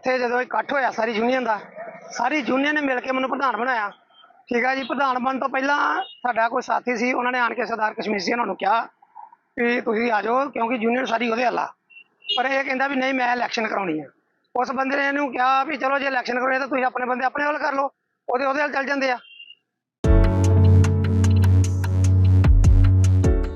ਇੱਥੇ ਜਦੋਂ ਇਕੱਠ ਹੋਇਆ ਸਾਰੀ ਯੂਨੀਅਨ ਦਾ, ਸਾਰੀ ਯੂਨੀਅਨ ਨੇ ਮਿਲ ਕੇ ਮੈਨੂੰ ਪ੍ਰਧਾਨ ਬਣਾਇਆ। ਠੀਕ ਆ ਜੀ, ਪ੍ਰਧਾਨ ਬਣਨ ਤੋਂ ਪਹਿਲਾਂ ਸਾਡਾ ਕੋਈ ਸਾਥੀ ਸੀ, ਉਹਨਾਂ ਨੇ ਆਣ ਕੇ ਸਰਦਾਰ ਕਸ਼ਮੀਰ ਸਿੰਘ ਉਹਨਾਂ ਨੂੰ ਕਿਹਾ ਕਿ ਤੁਸੀਂ ਆ ਜਾਓ ਕਿਉਂਕਿ ਯੂਨੀਅਨ ਸਾਰੀ ਉਹਦੇ ਹੱਲਾ ਪਰ ਇਹ ਕਹਿੰਦਾ ਵੀ ਨਹੀਂ, ਮੈਂ ਇਲੈਕਸ਼ਨ ਕਰਾਉਣੀ ਆ। ਉਸ ਬੰਦੇ ਨੇ ਇਹਨੂੰ ਕਿਹਾ ਵੀ ਚਲੋ ਜੇ ਇਲੈਕਸ਼ਨ ਕਰਾਉਣੀ ਤਾਂ ਤੁਸੀਂ ਆਪਣੇ ਬੰਦੇ ਆਪਣੇ ਵੱਲ ਕਰ ਲਓ, ਉਹਦੇ ਉਹਦੇ ਵੱਲ ਚੱਲ ਜਾਂਦੇ ਆ।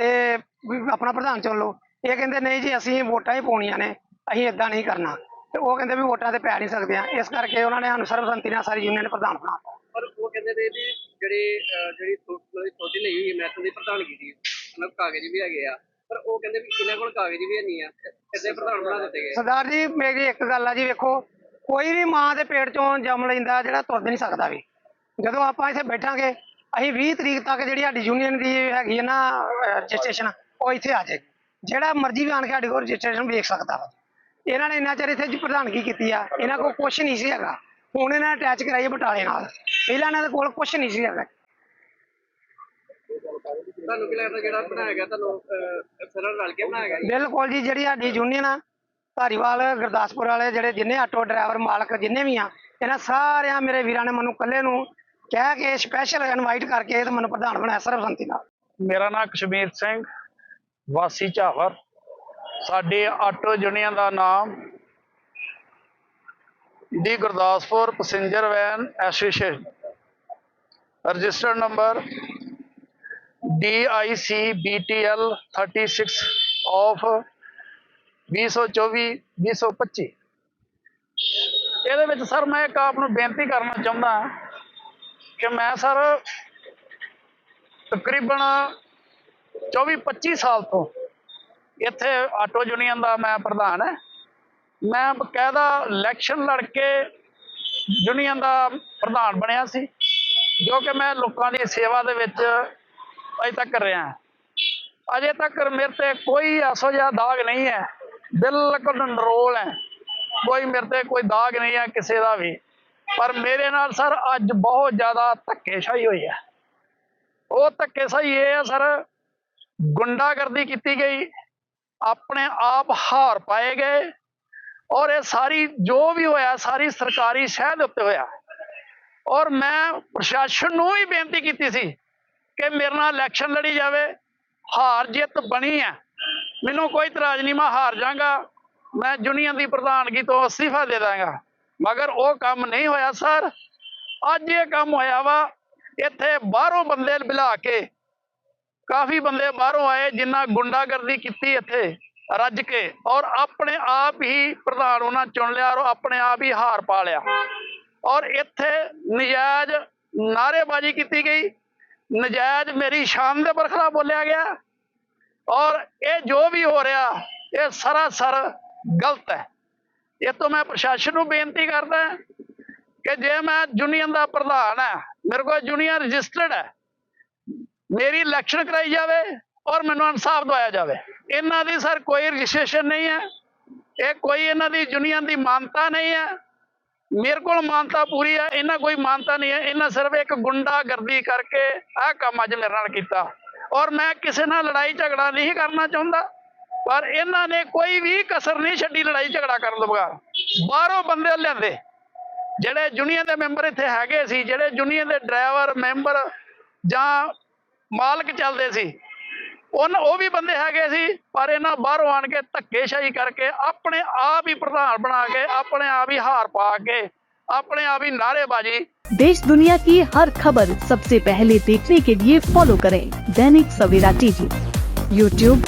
ਤੇ ਵੀ ਆਪਣਾ ਪ੍ਰਧਾਨ ਚੁਣ ਲਓ। ਇਹ ਕਹਿੰਦੇ ਨਹੀਂ ਜੀ ਅਸੀਂ ਵੋਟਾਂ ਹੀ ਪਾਉਣੀਆਂ ਨੇ ਅਸੀਂ ਇਦਾਂ ਨਹੀਂ ਕਰਨਾ। ਤੇ ਉਹ ਕਹਿੰਦੇ ਵੀ ਵੋਟਾਂ ਤੇ ਪੈ ਨਹੀਂ ਸਕਦੇ ਆ ਇਸ ਕਰਕੇ ਉਹਨਾਂ ਨੇ ਸਾਨੂੰ ਸਰਬਸੰਮਤੀ ਨਾਲ ਸਾਰੀ ਯੂਨੀਅਨ ਪ੍ਰਧਾਨ ਬਣਾਤਾ ਪਰ ਉਹ ਕਹਿੰਦੇ ਨੇ ਵੀ ਜਿਹੜੇ ਜਿਹੜੀ ਛੋਟੀ ਲਈ ਹੋਈ ਮੈਥੋਂ ਦੀ ਪ੍ਰਧਾਨਗੀ ਦੀ ਮਤਲਬ ਕਾਗਜ਼ ਵੀ ਹੈਗੇ ਆ। ਪਰ ਉਹ ਕਹਿੰਦੇ ਵੀ ਇਹਨਾਂ ਕੋਲ ਕਾਗਜ਼ ਵੀ ਨਹੀਂ ਆ। ਕਿੱਦੇ ਪ੍ਰਧਾਨ ਬਣਾ ਦਿੱਤੇ ਗਏ। ਸਰਦਾਰ ਜੀ ਮੇਰੀ ਇੱਕ ਗੱਲ ਆ ਜੀ ਵੇਖੋ ਕੋਈ ਵੀ ਮਾਂ ਦੇ ਪੇਟ ਚੋਂ ਜੰਮ ਲੈਂਦਾ ਜਿਹੜਾ ਤੁਰ ਨਹੀਂ ਸਕਦਾ ਵੀ। ਜਦੋਂ ਆਪਾਂ ਇੱਥੇ ਬੈਠਾਂਗੇ ਅਸੀਂ 20 ਤਰੀਕ ਤੱਕ ਜਿਹੜੀ ਸਾਡੀ ਯੂਨੀਅਨ ਦੀ ਹੈਗੀ ਹੈ ਨਾ ਰਜਿਸਟ੍ਰੇਸ਼ਨ ਉਹ ਇੱਥੇ ਆ ਜਾਏਗੀ। ਜਿਹੜਾ ਮਰਜ਼ੀ ਵੀ ਆਣ ਕੇ ਸਾਡੀ ਕੋਲ ਰਜਿਸਟ੍ਰੇਸ਼ਨ ਵੇਖ ਸਕਦਾ ਵਾ। ਇਹਨਾਂ ਨੇ ਇੰਨਾ ਚਿਰ ਇੱਥੇ ਪ੍ਰਧਾਨਗੀ ਕੀਤੀ ਆ ਇਹਨਾਂ ਕੋਲ ਕੁਝ ਨਹੀਂ ਸੀ ਹੈਗਾ। ਹੁਣ ਇਹਨਾਂ ਨੇ ਅਟੈਚ ਕਰਾਈ ਹੈ ਬਟਾਲੇ ਨਾਲ। ਪਹਿਲਾਂ ਇਹਨਾਂ ਦੇ ਕੋਲ ਕੁਝ ਨਹੀਂ ਸੀ ਹੈਗਾ। ਤੁਹਾਨੂੰ ਕੀ ਲੱਗਦਾ ਜਿਹੜਾ ਬਣਾਇਆ ਗਿਆ ਤੁਹਾਨੂੰ ਸਰਲ ਰਲ ਕੇ ਬਣਾਇਆ ਗਿਆ? ਜੀ? ਬਿਲਕੁਲ ਜੀ ਜਿਹੜੀ ਸਾਡੀ ਯੂਨੀਅਨ ਆ ਧਾਰੀਵਾਲ ਗੁਰਦਾਸਪੁਰ ਵਾਲੇ ਜਿਹੜੇ ਜਿੰਨੇ ਆਟੋ ਡਰਾਈਵਰ ਮਾਲਕ ਜਿੰਨੇ ਵੀ ਆ ਇਹਨਾਂ ਸਾਰਿਆਂ ਮੇਰੇ ਵੀਰਾਂ ਨੇ ਮੈਨੂੰ ਇਕੱਲੇ ਨੂੰ ਕਹਿ ਕੇ ਸਪੈਸ਼ਲ ਇਨਵਾਈਟ ਕਰਕੇ ਤੇ ਮੈਨੂੰ ਪ੍ਰਧਾਨ ਬਣਾਇਆ ਸਰਬਸੰਮਤੀ ਨਾਲ। ਮੇਰਾ ਨਾਮ ਕਸ਼ਮੀਰ ਸਿੰਘ, ਵਾਸੀ ਝਾਵਰ। ਸਾਡੇ ਆਟੋ ਯੂਨੀਅਨ ਦਾ ਨਾਮ the Gurdaspur passenger van association registered number DICBTL 36 of 2024 2025 ਇਹਦੇ ਵਿੱਚ ਸਰ ਮੈਂ ਇੱਕ ਆਪ ਨੂੰ ਬੇਨਤੀ ਕਰਨਾ ਚਾਹੁੰਦਾ ਕਿ ਮੈਂ ਸਰ ਤਕਰੀਬਨ 24 25 ਸਾਲ ਤੋਂ ਇੱਥੇ ਆਟੋ ਯੂਨੀਅਨ ਦਾ ਮੈਂ ਪ੍ਰਧਾਨ ਹੈ। ਮੈਂ ਬਕਾਇਦਾ ਇਲੈਕਸ਼ਨ ਲੜ ਕੇ ਯੂਨੀਅਨ ਦਾ ਪ੍ਰਧਾਨ ਬਣਿਆ ਸੀ, ਜੋ ਕਿ ਮੈਂ ਲੋਕਾਂ ਦੀ ਸੇਵਾ ਦੇ ਵਿੱਚ ਅਜੇ ਤੱਕ ਰਿਹਾ ਅਜੇ ਤੱਕ ਮੇਰੇ ਤੇ ਕੋਈ ਐਸੋ ਜਿਹਾ ਦਾਗ ਨਹੀਂ ਹੈ, ਬਿਲਕੁਲ ਨਰੋਲ ਹੈ। ਕੋਈ ਮੇਰੇ ਤੇ ਕੋਈ ਦਾਗ ਨਹੀਂ ਹੈ ਕਿਸੇ ਦਾ ਵੀ। ਪਰ ਮੇਰੇ ਨਾਲ ਸਰ ਅੱਜ ਬਹੁਤ ਜ਼ਿਆਦਾ ਧੱਕੇਸ਼ਾਹੀ ਹੋਈ ਹੈ। ਉਹ ਧੱਕੇਸ਼ਾਹੀ ਇਹ ਹੈ ਸਰ, ਗੁੰਡਾਗਰਦੀ ਕੀਤੀ ਗਈ, ਆਪਣੇ ਆਪ ਹਾਰ ਪਾਏ ਗਏ ਔਰ ਇਹ ਸਾਰੀ ਜੋ ਵੀ ਹੋਇਆ, ਸਾਰੀ ਸਰਕਾਰੀ ਸ਼ਹਿ ਦੇ ਉੱਤੇ ਹੋਇਆ। ਔਰ ਮੈਂ ਪ੍ਰਸ਼ਾਸਨ ਨੂੰ ਵੀ ਬੇਨਤੀ ਕੀਤੀ ਸੀ ਕਿ ਮੇਰੇ ਨਾਲ ਇਲੈਕਸ਼ਨ ਲੜੀ ਜਾਵੇ, ਹਾਰ ਜਿੱਤ ਬਣੀ ਹੈ। ਮੈਨੂੰ ਕੋਈ ਇਤਰਾਜ਼ ਨਹੀਂ, ਮੈਂ ਹਾਰ ਜਾਗਾ ਮੈਂ ਯੂਨੀਅਨ ਦੀ ਪ੍ਰਧਾਨਗੀ ਤੋਂ ਅਸਤੀਫਾ ਦੇ ਦਾਂਗਾ। ਮਗਰ ਉਹ ਕੰਮ ਨਹੀਂ ਹੋਇਆ, ਸਰ। ਅੱਜ ਇਹ ਕੰਮ ਹੋਇਆ ਵਾ, ਇੱਥੇ ਬਾਹਰੋਂ ਬੰਦੇ ਬੁਲਾ ਕੇ, ਕਾਫੀ ਬੰਦੇ ਬਾਹਰੋਂ ਆਏ ਜਿਨ੍ਹਾਂ ਗੁੰਡਾਗਰਦੀ ਕੀਤੀ ਇੱਥੇ, ਰੱਜ ਕੇ, ਔਰ ਆਪਣੇ ਆਪ ਹੀ ਪ੍ਰਧਾਨ ਉਹਨਾਂ ਚੁਣ ਲਿਆ, ਔਰ ਆਪਣੇ ਆਪ ਹੀ ਹਾਰ ਪਾ ਲਿਆ। ਔਰ ਇੱਥੇ ਨਜਾਇਜ਼ ਨਾਅਰੇਬਾਜ਼ੀ ਕੀਤੀ ਗਈ। ਨਜਾਇਜ਼ ਮੇਰੀ ਸ਼ਾਨ ਦੇ ਬਰਖਲਾ ਬੋਲਿਆ ਗਿਆ। ਔਰ ਇਹ ਜੋ ਵੀ ਹੋ ਰਿਹਾ, ਇਹ ਸਰਾਸਰ ਗਲਤ ਹੈ। ਇਹ ਤੋਂ ਮੈਂ ਪ੍ਰਸ਼ਾਸਨ ਨੂੰ ਬੇਨਤੀ ਕਰਦਾ ਕਿ ਜੇ ਮੈਂ ਯੂਨੀਅਨ ਦਾ ਪ੍ਰਧਾਨ ਹੈ, ਮੇਰੇ ਕੋਲ ਯੂਨੀਅਨ ਰਜਿਸਟਰਡ ਹੈ, ਮੇਰੀ ਇਲੈਕਸ਼ਨ ਕਰਾਈ ਜਾਵੇ ਔਰ ਮੈਨੂੰ ਇਨਸਾਫ ਦਵਾਇਆ ਜਾਵੇ। ਇਹਨਾਂ ਦੀ ਸਰ ਕੋਈ ਰਜਿਸਟ੍ਰੇਸ਼ਨ ਨਹੀਂ ਹੈ, ਇਹ ਕੋਈ ਇਹਨਾਂ ਦੀ ਯੂਨੀਅਨ ਦੀ ਮਾਨਤਾ ਨਹੀਂ ਹੈ। ਮੇਰੇ ਕੋਲ ਮਾਨਤਾ ਪੂਰੀ ਹੈ, ਇਹਨਾਂ ਕੋਈ ਮਾਨਤਾ ਨਹੀਂ ਹੈ, ਇਹਨਾਂ ਸਿਰਫ ਇੱਕ ਗੁੰਡਾਗਰਦੀ ਕਰਕੇ ਆਹ ਕੰਮ ਅੱਜ ਮੇਰੇ ਨਾਲ ਕੀਤਾ। ਔਰ ਮੈਂ ਕਿਸੇ ਨਾਲ ਲੜਾਈ ਝਗੜਾ ਨਹੀਂ ਕਰਨਾ ਚਾਹੁੰਦਾ। ਪਰ ਇਹਨਾਂ ਨੇ ਕੋਈ ਵੀ ਕਸਰ ਨਹੀਂ ਛੱਡੀ ਲੜਾਈ ਝਗੜਾ ਕਰਨ ਤੋਂ ਬਗੈਰ ਬਾਹਰੋਂ ਬੰਦੇ ਲਿਆਂਦੇ ਜਿਹੜੇ ਯੂਨੀਅਨ ਦੇ ਮੈਂਬਰ ਇੱਥੇ ਹੈਗੇ ਸੀ ਜਿਹੜੇ ਯੂਨੀਅਨ ਦੇ ਡਰਾਈਵਰ ਮੈਂਬਰ ਜਾਂ ਮਾਲਕ ਚੱਲਦੇ ਸੀ ਉਹਨ ਉਹ ਵੀ ਬੰਦੇ ਹੈਗੇ ਸੀ ਪਰ ਇਹਨਾਂ ਬਾਹਰੋਂ ਆਣ ਕੇ ਧੱਕੇਸ਼ਾਹੀ ਕਰਕੇ ਆਪਣੇ ਆਪ ਹੀ ਪ੍ਰਧਾਨ ਬਣਾ ਕੇ ਆਪਣੇ ਆਪ ਹੀ ਹਾਰ ਪਾ ਕੇ ਆਪਣੇ ਆਪ ਹੀ ਨਾਅਰੇਬਾਜ਼ੀ देश दुनिया की हर खबर सबसे पहले देखने के लिए फॉलो करें दैनिक सवेरा टीवी यूट्यूब